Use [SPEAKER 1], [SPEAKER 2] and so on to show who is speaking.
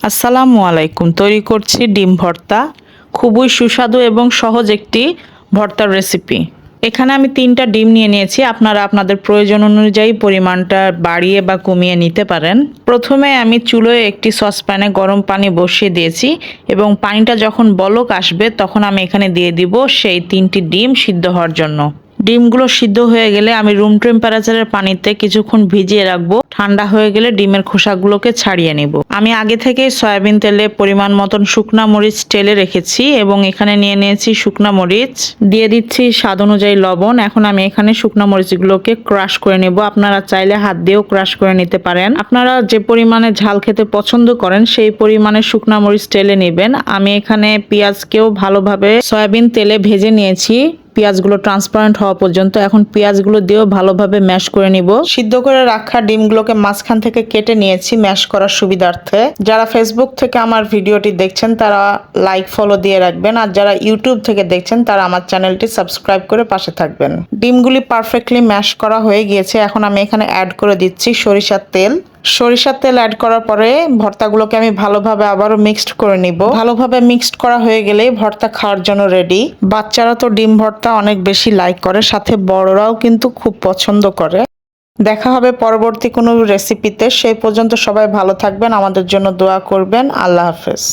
[SPEAKER 1] আসসালামু আলাইকুম। তৈরি করছি ডিম ভর্তা। খুবই সুস্বাদু এবং সহজ একটি ভর্তার রেসিপি এখানে আমি তিনটা ডিম নিয়ে নিয়েছি। আপনারা আপনাদের প্রয়োজন অনুযায়ী পরিমাণটা বাড়িয়ে বা কমিয়ে নিতে পারেন। প্রথমে আমি চুলোয় একটি সসপ্যানে গরম পানি বসিয়ে দিয়েছি এবং পানিটা যখন বলক আসবে তখন আমি এখানে দিয়ে দিব সেই তিনটি ডিম সিদ্ধ হওয়ার জন্য। ডিমগুলো সিদ্ধ হয়ে গেলে আমি রুম টেম্পারেচারের পানিতে কিছুক্ষণ ভিজিয়ে রাখব। ঠান্ডা হয়ে গেলে ডিমের খোসাগুলোকে ছাড়িয়ে নিব। আমি আগে থেকে সয়াবিন তেলে পরিমাণ মতন শুকনা মরিচ টেলে রেখেছি এবং এখানে নিয়ে নিয়েছি শুকনা মরিচ। দিয়ে দিচ্ছি স্বাদ অনুযায়ী লবণ। এখন আমি এখানে শুকনা মরিচগুলোকে ক্রাশ করে নেব। আপনারা চাইলে হাত দিয়েও ক্রাশ করে নিতে পারেন। আপনারা যে পরিমাণে ঝাল খেতে পছন্দ করেন, সেই পরিমাণে শুকনা মরিচ তেলে নেবেন। আমি এখানে পেঁয়াজকেও ভালোভাবে সয়াবিন তেলে ভেজে নিয়েছি। পেঁয়াজগুলো ট্রান্সপারেন্ট হওয়া পর্যন্ত এখন পেঁয়াজগুলো দিয়েও ভালোভাবে ম্যাশ করে নিব। সিদ্ধ করে রাখা ডিমগুলোকে মাঝখান থেকে কেটে নিয়েছি ম্যাশ করার সুবিধার্থে। যারা ফেসবুক থেকে আমার ভিডিওটি দেখছেন, তারা লাইক ফলো দিয়ে রাখবেন। আর যারা ইউটিউব থেকে দেখছেন, তারা আমার চ্যানেলটি সাবস্ক্রাইব করে পাশে থাকবেন। ডিমগুলি পারফেক্টলি ম্যাশ করা হয়ে গিয়েছে। এখন আমি এখানে অ্যাড করে দিচ্ছি সরিষার তেল। সরিষার তেল অ্যাড করার পরে ভর্তাগুলোকে আমি ভালোভাবে আবারও মিক্সড করে নিব। ভালোভাবে মিক্সড করা হয়ে গেলে ভর্তা খাওয়ার জন্য রেডি বাচ্চারা তো ডিম ভর্তা অনেক বেশি লাইক করে, সাথে বড়রাও কিন্তু খুব পছন্দ করে। দেখা হবে পরবর্তী কোনো রেসিপিতে সেই পর্যন্ত সবাই ভালো থাকবেন, আমাদের জন্য দোয়া করবেন। আল্লাহ হাফেজ।